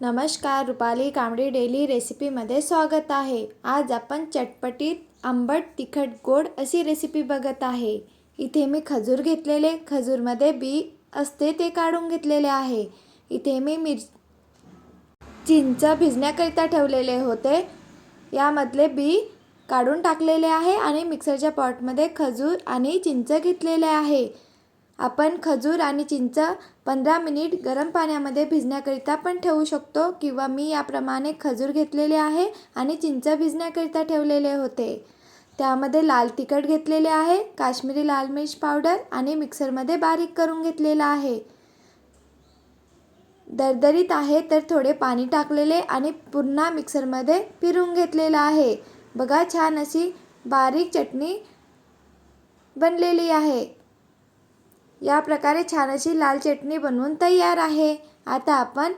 नमस्कार रुपाली कांबडी डेली रेसिपीमध्ये स्वागत आहे. आज आपण चटपटीत आंबट तिखट गोड अशी रेसिपी बघत आहे. इथे मी खजूर घेतलेले खजूरमध्ये बी असते ते काढून घेतलेले आहे. इथे मी मिर चिंच भिजण्याकरिता ठेवलेले होते. यामधले बी काढून टाकलेले आहे आणि मिक्सरच्या पॉटमध्ये खजूर आणि चिंच घेतलेले आहे. आपण खजूर आणि चिंच पंधरा मिनिट गरम पाण्यामध्ये भिजण्याकरिता पण ठेवू शकतो किंवा मी याप्रमाणे खजूर घेतलेले आहे आणि चिंच भिजण्याकरिता ठेवलेले होते. त्यामध्ये लाल तिखट घेतलेले आहे काश्मीरी लाल मिर्च पावडर आणि मिक्सरमध्ये बारीक करून घेतलेलं आहे. दरदरीत आहे तर थोडे पाणी टाकलेले आणि पुन्हा मिक्सरमध्ये फिरून घेतलेलं आहे. बघा छान अशी बारीक चटणी बनलेली आहे. या प्रकारे छान अशी लाल चटणी बनवून तयार आहे. आता आपण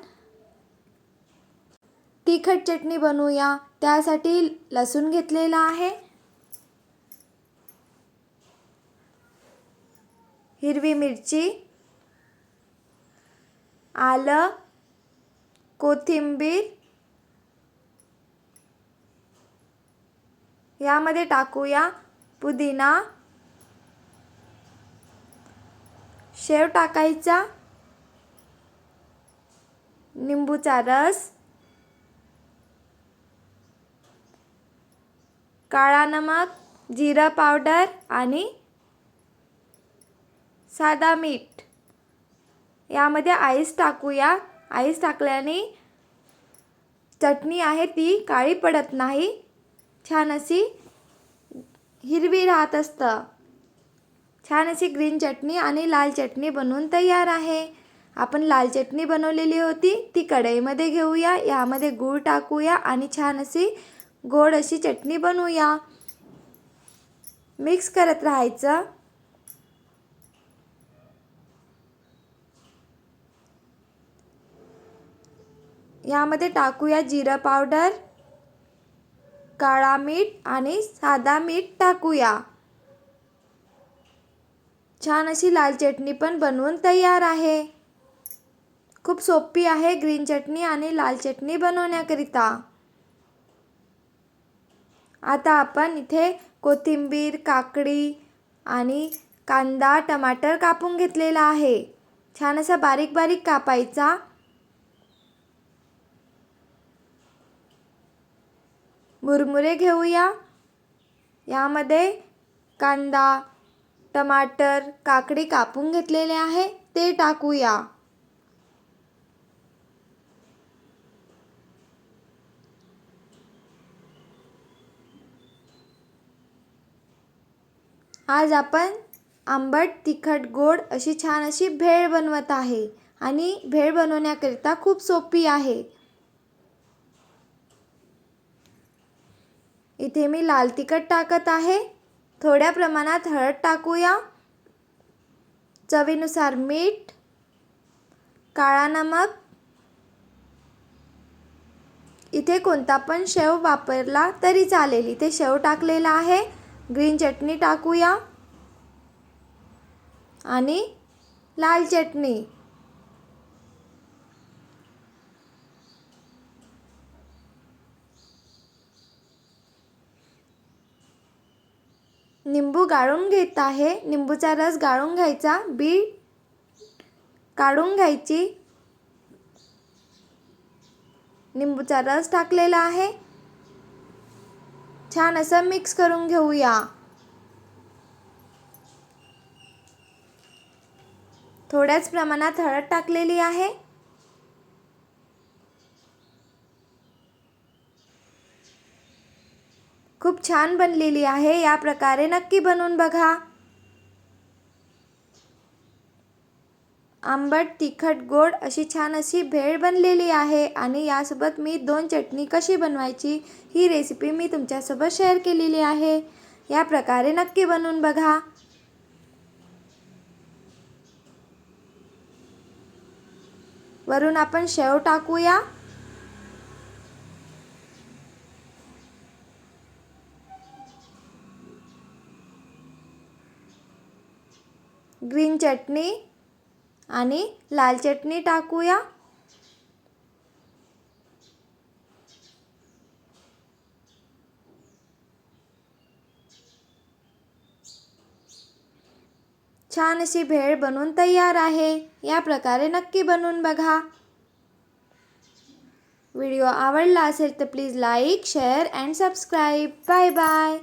तिखट चटणी बनवूया. त्यासाठी लसूण घेतलेला आहे. हिरवी मिरची आलं कोथिंबीर यामध्ये टाकूया पुदिना शेव टाकायचा. निंबूचा रस. काळा नमक जिरा पावडर आणि साधा मीठ. यामध्ये आईस टाकूया. आईस टाकल्याने चटणी आहे ती काळी पडत नाही. छान अशी हिरवी राहत असतं. छान अशी ग्रीन चटणी आणि लाल चटणी बनवून तयार आहे. आपण लाल चटणी बनवलेली होती ती कढईमध्ये घेऊया यामध्ये गूळ टाकूया आणि छान अशी गोड अशी चटणी बनवूया. मिक्स करत राहायचं. यामध्ये टाकूया जिरं पावडर काळा मीठ आणि साधा मीठ टाकूया. छान अशी लाल चटणी पण बनवून तयार आहे. खूप सोपी आहे ग्रीन चटणी आणि लाल चटणी बनवण्याकरिता. आता आपण इथे कोथिंबीर काकडी आणि कांदा टमाटर कापून घेतलेला आहे. छान असा बारीक बारीक कापायचा. मुरमुरे घेऊया. यामध्ये कांदा टमाटर काकडी कापून घेतलेले आहे ते टाकूया. आज आपण आंबट तिखट गोड अशी छान अशी भेळ बनवत आहे आणि भेळ बनवण्याकरिता खूप सोपी आहे. इथे मी लाल तिखट टाकत आहे. थोड्या प्रमाणात हळद टाकूया. चवीनुसार मीठ काळा नमक. इथे कोणता पण शेव वापरला तरी चालेल. इथे शेव टाकलेला आहे. ग्रीन चटणी टाकूया. आणि लाल चटणी. निंबू गाळून घेत आहे. निंबूचा रस गाळून घ्यायचा. बी काढून घ्यायची. निंबूचा रस टाकलेला आहे. छान असं मिक्स करून घेऊया. थोड्याच प्रमाणात हळद टाकलेली आहे. खूप छान बनलेली आहे या प्रकारे नक्की बनवून बघा. आंबट तिखट गोड अशी छान अशी भेळ बनलेली आहे आणि यासोबत मी दोन चटणी कशी बनवायची ही रेसिपी मी तुमच्यासोबत शेअर केलेली आहे. या प्रकारे नक्की बनवून बघा. वरून आपण शेव टाकूया. ग्रीन चटणी आणि लाल चटणी टाकूया. छान अशी भेळ बनवून तयार आहे. या प्रकारे नक्की बनवून बघा. व्हिडिओ आवडला असेल तर please like share and subscribe. Bye bye.